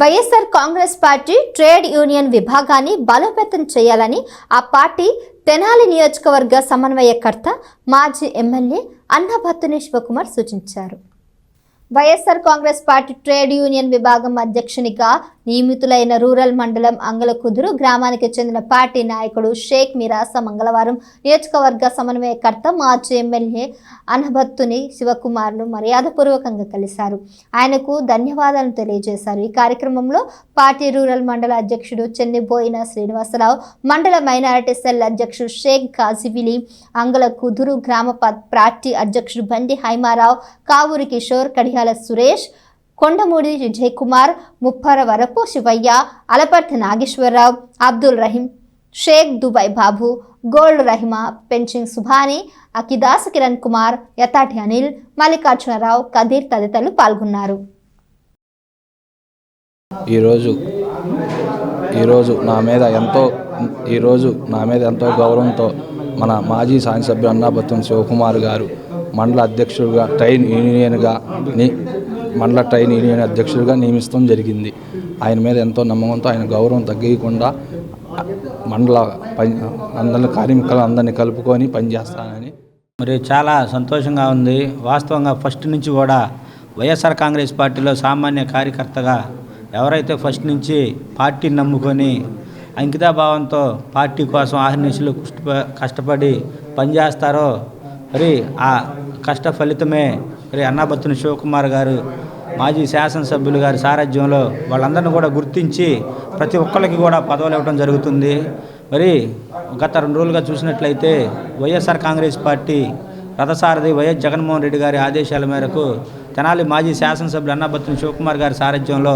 YSR Congress party trade union విభాగాన్ని బలోపేతం చేయాలని ఆ పార్టీ తెనాలి నియోజకవర్గ సమన్వయకర్త మాజీ ఎమ్మెల్యే అన్నభత్తుని శివకుమార్ సూచించారు. YSR Congress party trade union విభాగం అధ్యక్షునిగా నియమితులైన రూరల్ మండలం అంగలకుదురు గ్రామానికి చెందిన పార్టీ నాయకుడు షేక్ మిరాస మంగళవారం నియోజకవర్గ సమన్వయకర్త మాజీ ఎమ్మెల్యే అనభత్తుని శివకుమార్ను మర్యాదపూర్వకంగా కలిశారు. ఆయనకు ధన్యవాదాలు తెలియజేశారు. ఈ కార్యక్రమంలో పార్టీ రూరల్ మండల అధ్యక్షుడు చెన్నిబోయిన శ్రీనివాసరావు మండల మైనారిటీ సెల్ అధ్యక్షుడు షేక్ కాజివిలి అంగల కుదురు గ్రామ పార్టీ అధ్యక్షుడు బండి హైమారావు కావూరి కిషోర్ కడియాల సురేష్ కొండమూడి విజయ్ కుమార్ ముప్పర వరపు శివయ్య అలపర్తి నాగేశ్వరరావు అబ్దుల్ రహీం షేక్ దుబాయ్ బాబు గోల్డ్ రహిమా పెంచింగ్ సుభాని అకిదాస్ కిరణ్ కుమార్ యతాటి అనిల్ మల్లికార్జునరావు కదీర్ తదితరులు పాల్గొన్నారు. ఈరోజు ఈరోజు నా మీద ఎంతో ఈరోజు నా మీద ఎంతో గౌరవంతో మన మాజీ శాసనసభ్యులు అన్నాబత్తం శివకుమార్ గారు మండల అధ్యక్షుడిగా ట్రైన్ యూనియన్గా ని మండల ట్రైన్ యూనియన్ అధ్యక్షుడిగా నియమిస్తాం జరిగింది. ఆయన మీద ఎంతో నమ్మకంతో ఆయన గౌరవం తగ్గకుండా మండల పని అందరి కార్మికులు అందరినీ కలుపుకొని పనిచేస్తానని. మరి చాలా సంతోషంగా ఉంది. వాస్తవంగా ఫస్ట్ నుంచి కూడా వైఎస్ఆర్ కాంగ్రెస్ పార్టీలో సామాన్య కార్యకర్తగా ఎవరైతే ఫస్ట్ నుంచి పార్టీని నమ్ముకొని అంకితాభావంతో పార్టీ కోసం ఆహర్నిశలు కష్టప కష్టపడి పనిచేస్తారో మరి ఆ కష్ట ఫలితమే. మరి అన్నాబత్తుని శివకుమార్ గారు మాజీ శాసనసభ్యులు గారి సారథ్యంలో వాళ్ళందరిని కూడా గుర్తించి ప్రతి ఒక్కరికి కూడా పదవులు ఇవ్వడం జరుగుతుంది. మరి గత రెండు రోజులుగా చూసినట్లయితే వైఎస్ఆర్ కాంగ్రెస్ పార్టీ రథసారథి వైఎస్ జగన్మోహన్ రెడ్డి గారి ఆదేశాల మేరకు తెనాలి మాజీ శాసనసభ్యులు అన్నబత్తుని శివకుమార్ గారి సారథ్యంలో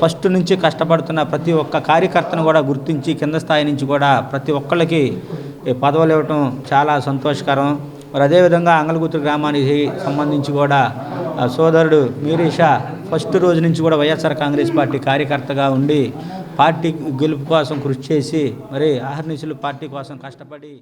ఫస్ట్ నుంచి కష్టపడుతున్న ప్రతి ఒక్క కార్యకర్తను కూడా గుర్తించి కింద స్థాయి నుంచి కూడా ప్రతి ఒక్కళ్ళకి ఈ పదవులు ఇవ్వటం చాలా సంతోషకరం. మరి అదేవిధంగా అంగలగుత్తు గ్రామానికి సంబంధించి కూడా సోదరుడు మీరీషా ఫస్ట్ రోజు నుంచి కూడా వైఎస్ఆర్ కాంగ్రెస్ పార్టీ కార్యకర్తగా ఉండి పార్టీ గెలుపు కోసం కృషి చేసి మరి ఆహర్నిశలు పార్టీ కోసం కష్టపడి